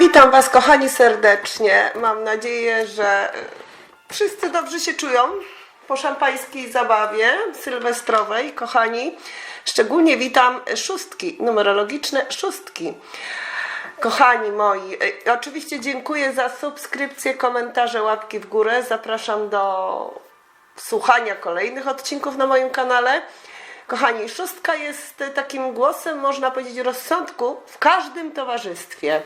Witam Was, kochani, serdecznie. Mam nadzieję, że wszyscy dobrze się czują po szampańskiej zabawie sylwestrowej, kochani. Szczególnie witam szóstki, numerologiczne szóstki. Kochani moi, e, oczywiście dziękuję za subskrypcję, komentarze, łapki w górę. Zapraszam do słuchania kolejnych odcinków na moim kanale. Kochani, szóstka jest takim głosem, można powiedzieć, rozsądku w każdym towarzystwie.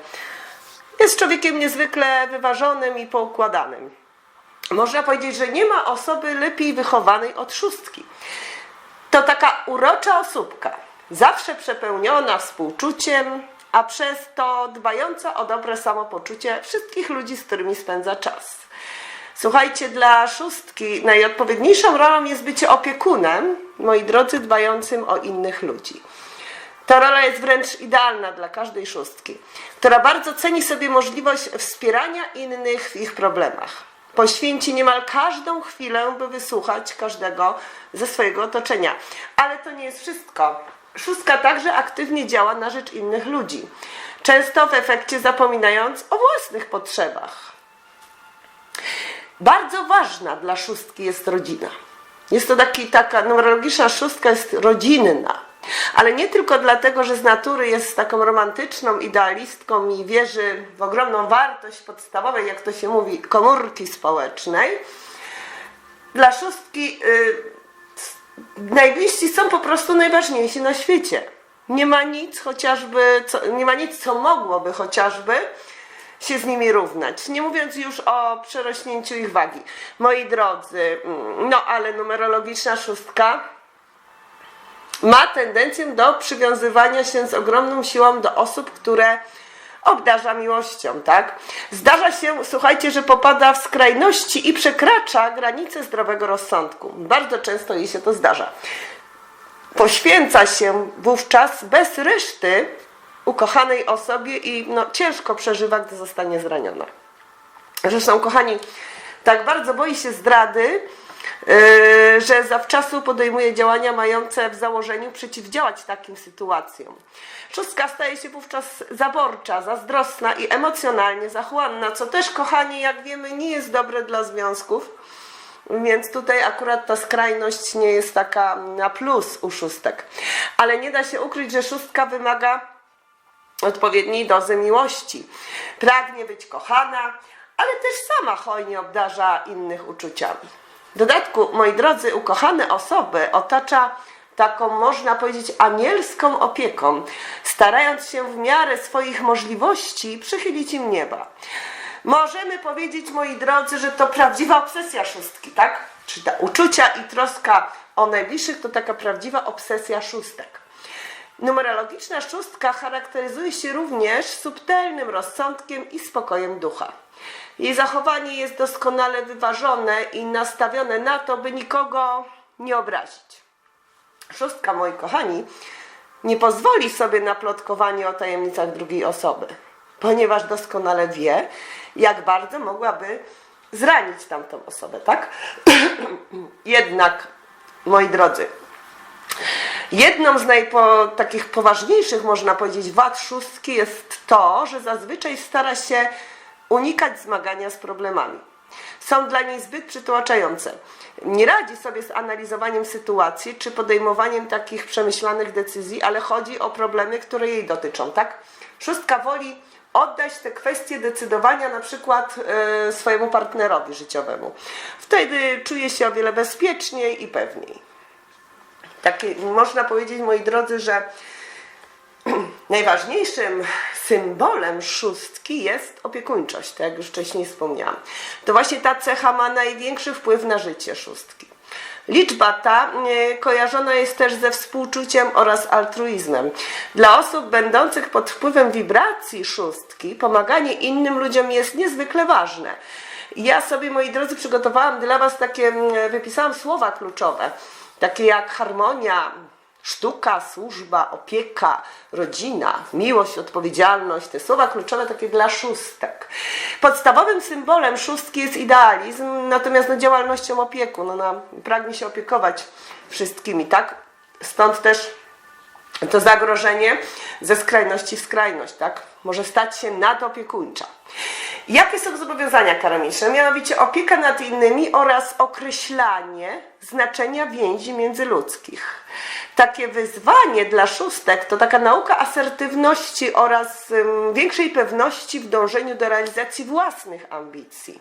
Jest człowiekiem niezwykle wyważonym i poukładanym. Można powiedzieć, że nie ma osoby lepiej wychowanej od szóstki. To taka urocza osóbka, zawsze przepełniona współczuciem, a przez to dbająca o dobre samopoczucie wszystkich ludzi, z którymi spędza czas. Słuchajcie, dla szóstki najodpowiedniejszą rolą jest bycie opiekunem, moi drodzy, dbającym o innych ludzi. Ta rola jest wręcz idealna dla każdej szóstki, która bardzo ceni sobie możliwość wspierania innych w ich problemach. Poświęci niemal każdą chwilę, by wysłuchać każdego ze swojego otoczenia. Ale to nie jest wszystko. Szóstka także aktywnie działa na rzecz innych ludzi, często w efekcie zapominając o własnych potrzebach. Bardzo ważna dla szóstki jest rodzina. Jest to taki, taka numerologiczna szóstka jest rodzinna. Ale nie tylko dlatego, że z natury jest taką romantyczną idealistką i wierzy w ogromną wartość podstawowej, jak to się mówi, komórki społecznej. Dla szóstki y, najbliżsi są po prostu najważniejsi na świecie. Nie ma nic chociażby, co, nie ma nic, co mogłoby chociażby się z nimi równać. Nie mówiąc już o przerośnięciu ich wagi. Moi drodzy, mm, no ale numerologiczna szóstka ma tendencję do przywiązywania się z ogromną siłą do osób, które obdarza miłością, tak? Zdarza się, słuchajcie, że popada w skrajności i przekracza granice zdrowego rozsądku. Bardzo często jej się to zdarza. Poświęca się wówczas bez reszty ukochanej osobie i no, ciężko przeżywa, gdy zostanie zraniona. Zresztą, kochani, tak bardzo boi się zdrady, że zawczasu podejmuje działania mające w założeniu przeciwdziałać takim sytuacjom. Szóstka staje się wówczas zaborcza, zazdrosna i emocjonalnie zachłanna, co też, kochani, jak wiemy, nie jest dobre dla związków. Więc tutaj akurat ta skrajność nie jest taka na plus u szóstek. Ale nie da się ukryć, że szóstka wymaga odpowiedniej dozy miłości. Pragnie być kochana, ale też sama hojnie obdarza innych uczuciami. W dodatku, moi drodzy, ukochane osoby otacza taką, można powiedzieć, anielską opieką, starając się w miarę swoich możliwości przychylić im nieba. Możemy powiedzieć, moi drodzy, że to prawdziwa obsesja szóstki, tak? Czy ta uczucia i troska o najbliższych to taka prawdziwa obsesja szóstek. Numerologiczna szóstka charakteryzuje się również subtelnym rozsądkiem i spokojem ducha. Jej zachowanie jest doskonale wyważone i nastawione na to, by nikogo nie obrazić. Szóstka, moi kochani, nie pozwoli sobie na plotkowanie o tajemnicach drugiej osoby, ponieważ doskonale wie, jak bardzo mogłaby zranić tamtą osobę, tak? Jednak, moi drodzy, Jedną z najpo, takich poważniejszych, można powiedzieć, wad szóstki jest to, że zazwyczaj stara się unikać zmagania z problemami. Są dla niej zbyt przytłaczające. Nie radzi sobie z analizowaniem sytuacji czy podejmowaniem takich przemyślanych decyzji, ale chodzi o problemy, które jej dotyczą, tak? Szóstka woli oddać te kwestie decydowania na przykład e, swojemu partnerowi życiowemu. Wtedy czuje się o wiele bezpieczniej i pewniej takie, można powiedzieć, moi drodzy, że najważniejszym symbolem szóstki jest opiekuńczość, tak jak już wcześniej wspomniałam. To właśnie ta cecha ma największy wpływ na życie szóstki. Liczba ta e, kojarzona jest też ze współczuciem oraz altruizmem. Dla osób będących pod wpływem wibracji szóstki, pomaganie innym ludziom jest niezwykle ważne. Ja sobie, moi drodzy, przygotowałam dla Was takie, mm, wypisałam słowa kluczowe takie jak harmonia, sztuka, służba, opieka, rodzina, miłość, odpowiedzialność, te słowa kluczowe takie dla szóstek. Podstawowym symbolem szóstki jest idealizm, natomiast no, działalnością opiekun, ona pragnie się opiekować wszystkimi, tak? Stąd też to zagrożenie ze skrajności w skrajność, tak? Może stać się nadopiekuńcza. Jakie są zobowiązania karmiczne? Mianowicie opieka nad innymi oraz określanie znaczenia więzi międzyludzkich. Takie wyzwanie dla szóstek to taka nauka asertywności oraz ym, większej pewności w dążeniu do realizacji własnych ambicji.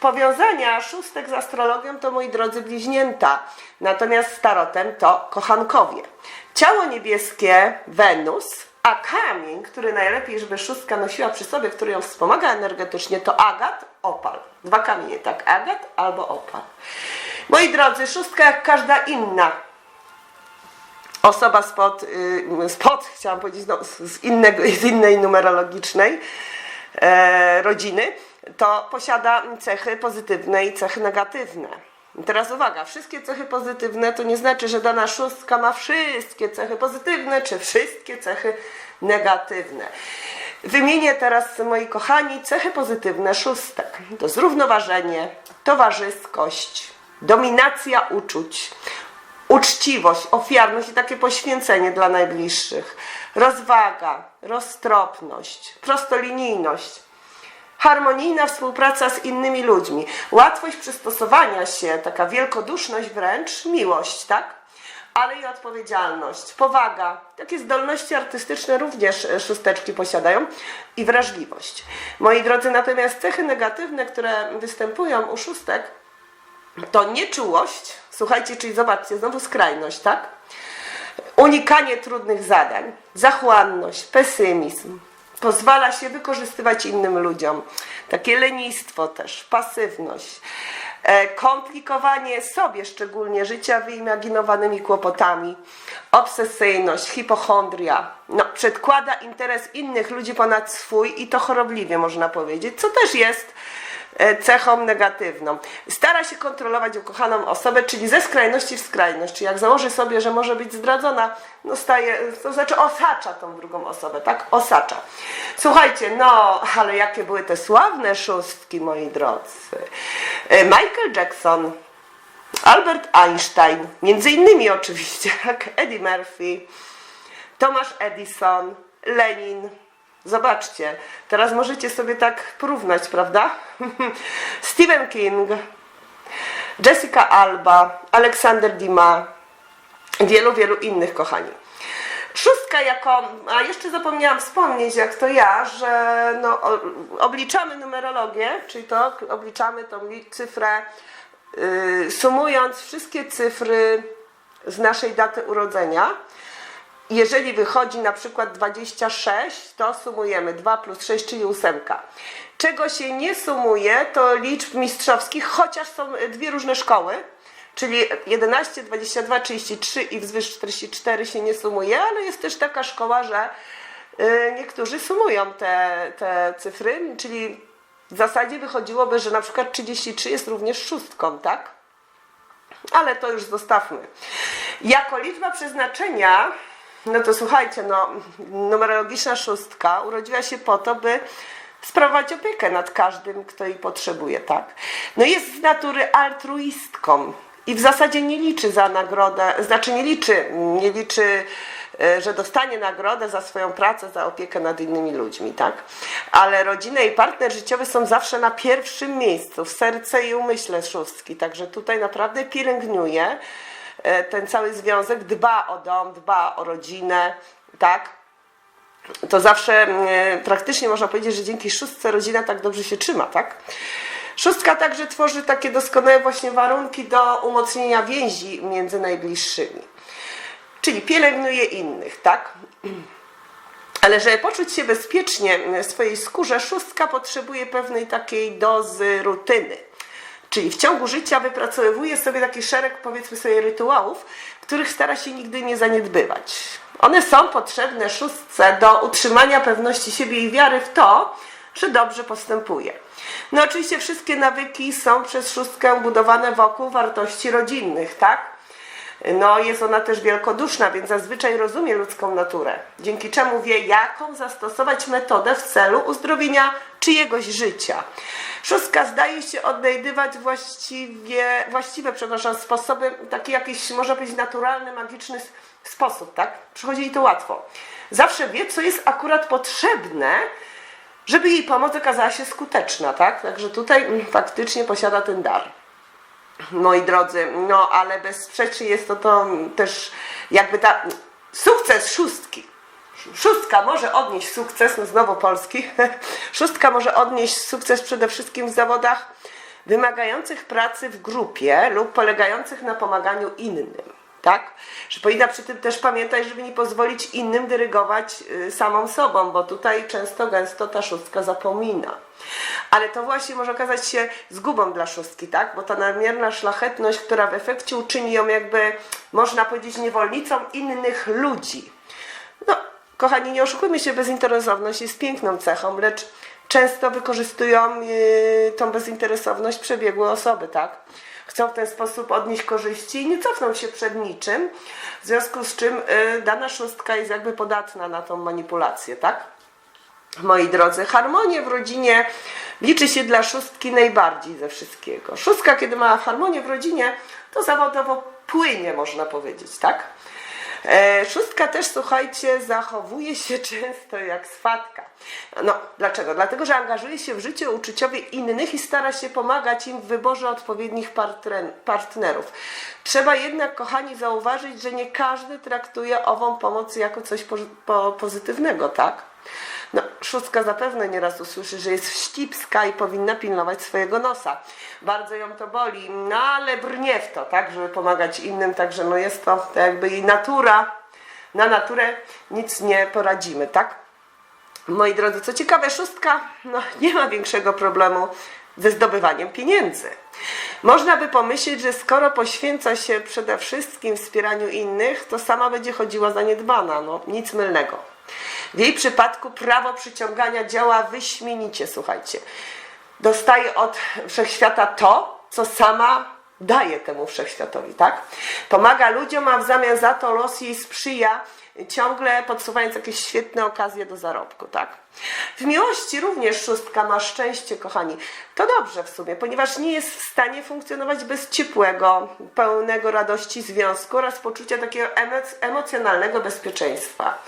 Powiązania szóstek z astrologią to moi drodzy bliźnięta, natomiast z tarotem to kochankowie. Ciało niebieskie Wenus, a kamień, który najlepiej, żeby szóstka nosiła przy sobie, który ją wspomaga energetycznie, to agat, opal. Dwa kamienie, tak, agat albo opal. Moi drodzy, szóstka jak każda inna osoba spod, y, spod chciałam powiedzieć, no, z, innego, z innej numerologicznej e, rodziny, to posiada cechy pozytywne i cechy negatywne. Teraz uwaga, wszystkie cechy pozytywne to nie znaczy, że dana szóstka ma wszystkie cechy pozytywne, czy wszystkie cechy negatywne. Wymienię teraz, moi kochani, cechy pozytywne szóstek. To zrównoważenie, towarzyskość, dominacja uczuć, uczciwość, ofiarność i takie poświęcenie dla najbliższych, rozwaga, roztropność, prostolinijność, harmonijna współpraca z innymi ludźmi, łatwość przystosowania się, taka wielkoduszność wręcz, miłość, tak? Ale i odpowiedzialność, powaga, takie zdolności artystyczne również e, szósteczki posiadają i wrażliwość. Moi drodzy, natomiast cechy negatywne, które występują u szóstek, to nieczułość, słuchajcie, czyli zobaczcie, znowu skrajność, tak? Unikanie trudnych zadań, zachłanność, pesymizm, pozwala się wykorzystywać innym ludziom. Takie lenistwo też, pasywność, e, komplikowanie sobie szczególnie życia wyimaginowanymi kłopotami, obsesyjność, hipochondria. No, przedkłada interes innych ludzi ponad swój i to chorobliwie można powiedzieć, co też jest cechą negatywną. Stara się kontrolować ukochaną osobę, czyli ze skrajności w skrajność. Czyli jak założy sobie, że może być zdradzona, no staje, to znaczy osacza tą drugą osobę, tak? Osacza. Słuchajcie, no, ale jakie były te sławne szóstki, moi drodzy. E, Michael Jackson, Albert Einstein, między innymi oczywiście, Eddie Murphy, Thomas Edison, Lenin. Zobaczcie, teraz możecie sobie tak porównać, prawda? Stephen King, Jessica Alba, Aleksander Dima, wielu, wielu innych, kochani. Szóstka jako, a jeszcze zapomniałam wspomnieć, jak to ja, że no, obliczamy numerologię, czyli to obliczamy tą cyfrę, yy, sumując wszystkie cyfry z naszej daty urodzenia. Jeżeli wychodzi na przykład 26, to sumujemy 2 plus 6, czyli 8. Czego się nie sumuje, to liczb mistrzowskich, chociaż są dwie różne szkoły, czyli 11, 22, 33 i wzwyż 44 się nie sumuje, ale jest też taka szkoła, że y, niektórzy sumują te, te cyfry, czyli w zasadzie wychodziłoby, że na przykład 33 jest również szóstką, tak? ale to już zostawmy. Jako liczba przeznaczenia, no to słuchajcie, no, numerologiczna szóstka urodziła się po to, by sprawować opiekę nad każdym, kto jej potrzebuje, tak? No jest z natury altruistką i w zasadzie nie liczy za nagrodę, znaczy nie liczy, nie liczy e, że dostanie nagrodę za swoją pracę, za opiekę nad innymi ludźmi, tak? Ale rodzina i partner życiowy są zawsze na pierwszym miejscu, w serce i umyśle szóstki, także tutaj naprawdę pielęgnuje ten cały związek, dba o dom, dba o rodzinę, tak? To zawsze mm, praktycznie można powiedzieć, że dzięki szóstce rodzina tak dobrze się trzyma, tak? Szóstka także tworzy takie doskonałe właśnie warunki do umocnienia więzi między najbliższymi. Czyli pielęgnuje innych, tak? Ale żeby poczuć się bezpiecznie w swojej skórze, szóstka potrzebuje pewnej takiej dozy rutyny. Czyli w ciągu życia wypracowuje sobie taki szereg, powiedzmy sobie, rytuałów, których stara się nigdy nie zaniedbywać. One są potrzebne szóstce do utrzymania pewności siebie i wiary w to, że dobrze postępuje. No oczywiście wszystkie nawyki są przez szóstkę budowane wokół wartości rodzinnych, tak? No, jest ona też wielkoduszna, więc zazwyczaj rozumie ludzką naturę, dzięki czemu wie, jaką zastosować metodę w celu uzdrowienia czyjegoś życia. Szóstka zdaje się odnajdywać właściwie, właściwe, przepraszam, sposoby, taki jakiś, można powiedzieć, naturalny, magiczny sposób, tak? Przychodzi jej to łatwo. Zawsze wie, co jest akurat potrzebne, żeby jej pomoc okazała się skuteczna, tak? Także tutaj mm, faktycznie posiada ten dar. Moi drodzy, no ale bezsprzecznie jest to, to też jakby ta sukces szóstki. Szóstka może odnieść sukces, no znowu polski. Szóstka może odnieść sukces przede wszystkim w zawodach wymagających pracy w grupie lub polegających na pomaganiu innym. Tak? Że powinna przy tym też pamiętać, żeby nie pozwolić innym dyrygować y, samą sobą, bo tutaj często gęsto ta szóstka zapomina. Ale to właśnie może okazać się zgubą dla szóstki, tak? Bo ta nadmierna szlachetność, która w efekcie uczyni ją jakby, można powiedzieć, niewolnicą innych ludzi. No, kochani, nie oszukujmy się, bezinteresowność jest piękną cechą, lecz często wykorzystują yy, tą bezinteresowność przebiegłe osoby, tak? Chcą w ten sposób odnieść korzyści i nie cofną się przed niczym, w związku z czym yy, dana szóstka jest jakby podatna na tą manipulację, tak? Moi drodzy, harmonię w rodzinie liczy się dla szóstki najbardziej ze wszystkiego. Szóstka, kiedy ma harmonię w rodzinie, to zawodowo płynie, można powiedzieć, tak? E, szóstka też, słuchajcie, zachowuje się często jak swatka. No, dlaczego? Dlatego, że angażuje się w życie uczuciowe innych i stara się pomagać im w wyborze odpowiednich partnerów. Trzeba jednak, kochani, zauważyć, że nie każdy traktuje ową pomoc jako coś po- po- pozytywnego, tak? No, szóstka zapewne nieraz usłyszy, że jest wścibska i powinna pilnować swojego nosa. Bardzo ją to boli, no ale brnie w to, tak, żeby pomagać innym, także no jest to, to jakby jej natura. Na naturę nic nie poradzimy, tak? Moi drodzy, co ciekawe, szóstka no, nie ma większego problemu ze zdobywaniem pieniędzy. Można by pomyśleć, że skoro poświęca się przede wszystkim wspieraniu innych, to sama będzie chodziła zaniedbana. No, nic mylnego. W jej przypadku prawo przyciągania działa wyśmienicie, słuchajcie. Dostaje od wszechświata to, co sama daje temu wszechświatowi, tak? Pomaga ludziom, a w zamian za to los jej sprzyja, ciągle podsuwając jakieś świetne okazje do zarobku, tak? W miłości również szóstka ma szczęście, kochani. To dobrze w sumie, ponieważ nie jest w stanie funkcjonować bez ciepłego, pełnego radości związku oraz poczucia takiego emoc- emocjonalnego bezpieczeństwa.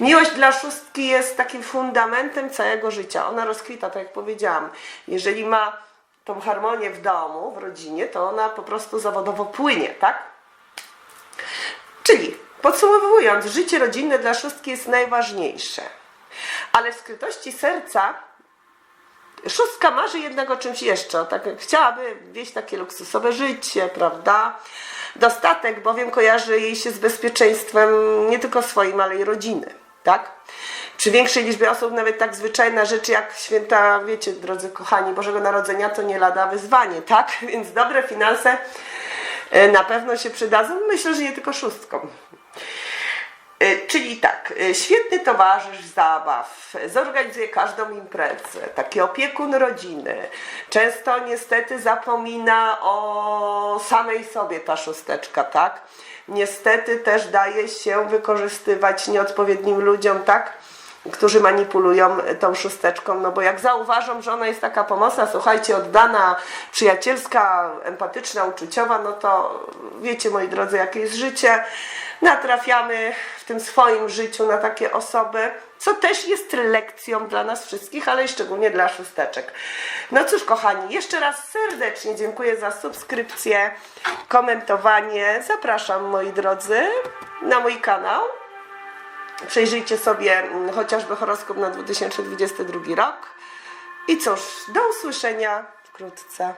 Miłość dla szóstki jest takim fundamentem całego życia. Ona rozkwita, tak jak powiedziałam. Jeżeli ma tą harmonię w domu, w rodzinie, to ona po prostu zawodowo płynie, tak? Podsumowując, życie rodzinne dla szóstki jest najważniejsze. Ale w skrytości serca szóstka marzy jednak o czymś jeszcze. Tak chciałaby wieść takie luksusowe życie, prawda? Dostatek bowiem kojarzy jej się z bezpieczeństwem nie tylko swoim, ale i rodziny, tak? Przy większej liczbie osób nawet tak zwyczajna rzecz jak święta, wiecie, drodzy kochani, Bożego Narodzenia to nie lada wyzwanie, tak? Więc dobre finanse e, na pewno się przydadzą. Myślę, że nie tylko szóstkom. E, Czyli tak, e, świetny towarzysz zabaw, zorganizuje każdą imprezę, taki opiekun rodziny. Często niestety zapomina o samej sobie ta szósteczka, tak? Niestety też daje się wykorzystywać nieodpowiednim ludziom, tak? Którzy manipulują tą szósteczką, no bo jak zauważą, że ona jest taka pomocna, słuchajcie, oddana, przyjacielska, empatyczna, uczuciowa, no to wiecie, moi drodzy, jakie jest życie. Natrafiamy w tym swoim życiu na takie osoby, co też jest lekcją dla nas wszystkich, ale i szczególnie dla szósteczek. No cóż, kochani, jeszcze raz serdecznie dziękuję za subskrypcję, komentowanie. Zapraszam, moi drodzy, na mój kanał. Przejrzyjcie sobie mm, chociażby horoskop na 2022 rok. I cóż, do usłyszenia wkrótce.